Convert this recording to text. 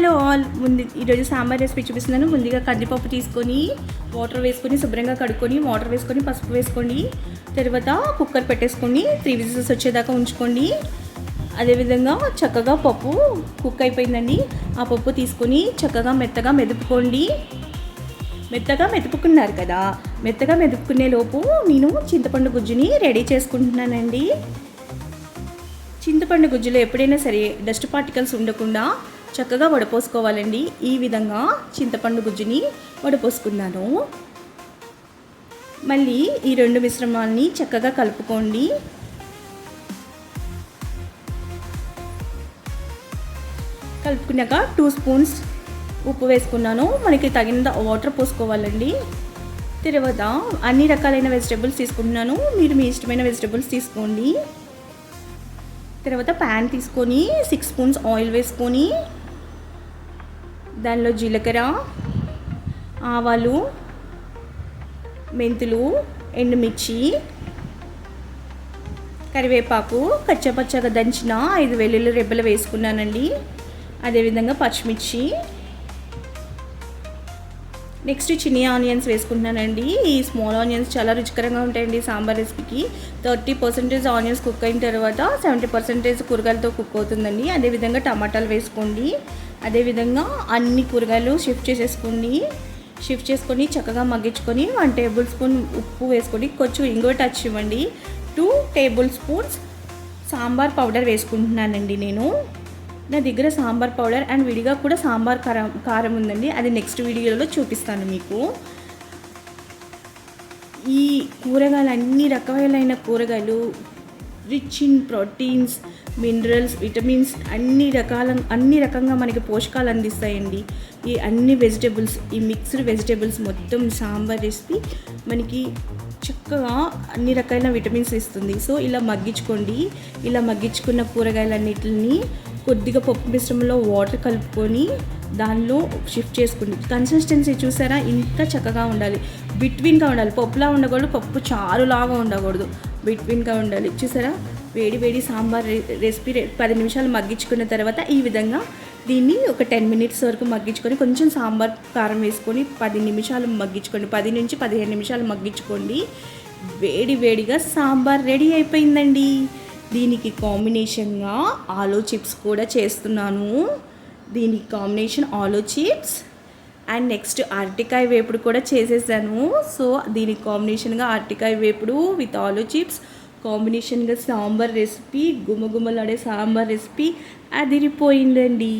Hello all. ముందు ఈరోజు sambar recipe చూపిస్తున్నాను. ముందుగా కందిపప్పు తీసుకొని వాటర్ వేసుకొని శుభ్రంగా కడుక్కొని వాటర్ వేసుకొని పసుపు వేసుకోండి తర్వాత కుక్కర్ పెట్టేసుకొని త్రీ విజిల్స్ వచ్చేదాకా ఉంచుకోండి అదేవిధంగా చక్కగా పప్పు కుక్ అయిపోయిందండి. ఆ పప్పు తీసుకొని చక్కగా మెత్తగా మెదుపుకోండి. మెత్తగా మెతుకున్నారు కదా? మెత్తగా మెతుకునే లోపు నేను చింతపండు గుజ్జుని రెడీ చేసుకుంటున్నానండి. చింతపండు గుజ్జులో ఎప్పుడైనా సరే డస్ట్ పార్టికల్స్ ఉండకుండా చక్కగా వడపోసుకోవాలండి. ఈ విధంగా చింతపండు గుజ్జుని వడపోసుకున్నాను. మళ్ళీ ఈ రెండు మిశ్రమాల్ని చక్కగా కలుపుకోండి. కలుపుకున్నాక టూ స్పూన్స్ ఉప్పు వేసుకున్నాను. మనకి తగినంత వాటర్ పోసుకోవాలండి. తర్వాత అన్ని రకాలైన వెజిటేబుల్స్ తీసుకుంటున్నాను. మీరు మీ ఇష్టమైన వెజిటేబుల్స్ తీసుకోండి. తర్వాత ప్యాన్ తీసుకొని సిక్స్ స్పూన్స్ ఆయిల్ వేసుకొని దానిలో జీలకర్ర ఆవాలు మెంతులు ఎండుమిర్చి కరివేపాకు కచ్చపచ్చగా దంచిన ఐదు వెల్లుల్లి రెబ్బలు వేసుకున్నానండి. అదేవిధంగా పచ్చిమిర్చి. నెక్స్ట్ చిన్ని ఆనియన్స్ వేసుకుంటున్నానండి. ఈ స్మాల్ ఆనియన్స్ చాలా రుచికరంగా ఉంటాయండి సాంబార్ రెసిపీకి. థర్టీ పర్సెంటేజ్ ఆనియన్స్ కుక్ అయిన తర్వాత సెవెంటీ పర్సెంటేజ్ కూరగాయలతో కుక్ అవుతుందండి. అదేవిధంగా టమాటాలు వేసుకోండి. అదేవిధంగా అన్ని కూరగాయలు షిఫ్ట్ చేసేసుకుని షిఫ్ట్ చేసుకొని చక్కగా మగ్గించుకొని వన్ టేబుల్ స్పూన్ ఉప్పు వేసుకొని కొంచెం ఇంకో టచ్ ఇవ్వండి. Two table spoons sambar powder వేసుకుంటున్నానండి నేను. నా దగ్గర సాంబార్ పౌడర్ అండ్ విడిగా కూడా సాంబార్ కారం కారం ఉందండి. అది నెక్స్ట్ వీడియోలో చూపిస్తాను మీకు. ఈ కూరగాయలు అన్ని రకాలైన కూరగాయలు rich in proteins minerals vitamins అన్ని రకాల అన్ని రకంగా మనకి పోషకాలు అందిస్తాయండి. ఈ అన్ని వెజిటేబుల్స్ ఈ మిక్స్డ్ వెజిటేబుల్స్ మొత్తం సాంబార్ రెసిపీ మనకి చక్కగా అన్ని రకాల విటమిన్స్ ఇస్తుంది. సో ఇలా మగ్గించుకోండి. ఇలా మగ్గించుకున్న కూరగాయలన్నిటిని కొద్దిగా పప్పు మిశ్రమంలో వాటర్ కలుపుకొని దానిలో షిఫ్ట్ చేసుకుని కన్సిస్టెన్సీ చూసారా? ఇంత చక్కగా ఉండాలి. బిట్వీన్గా ఉండాలి. పప్పులా ఉండకూడదు పప్పు చారులాగా ఉండకూడదు. బిట్వీన్గా ఉండాలి. చూసారా? వేడి వేడి సాంబార్ రె- రెసిపీ పది నిమిషాలు మగ్గించుకున్న తర్వాత ఈ విధంగా దీన్ని ఒక టెన్ మినిట్స్ వరకు మగ్గించుకొని కొంచెం సాంబార్ కారం వేసుకొని పది నిమిషాలు మగ్గించుకోండి. పది నుంచి పదిహేను నిమిషాలు మగ్గించుకోండి. వేడి వేడిగా సాంబార్ రెడీ అయిపోయిందండి. దీనికి కాంబినేషన్గా ఆలో చిప్స్ కూడా చేస్తున్నాను. దీనికి కాంబినేషన్ ఆలో చిప్స్ అండ్ నెక్స్ట్ అరటికాయ వేపుడు కూడా చేసేసాను. సో దీనికి కాంబినేషన్గా అరటికాయ వేపుడు విత్ ఆలో చిప్స్ కాంబినేషన్గా సాంబార్ రెసిపీ గుమగుమలాడే సాంబార్ రెసిపీ అదిరిపోయిందండి.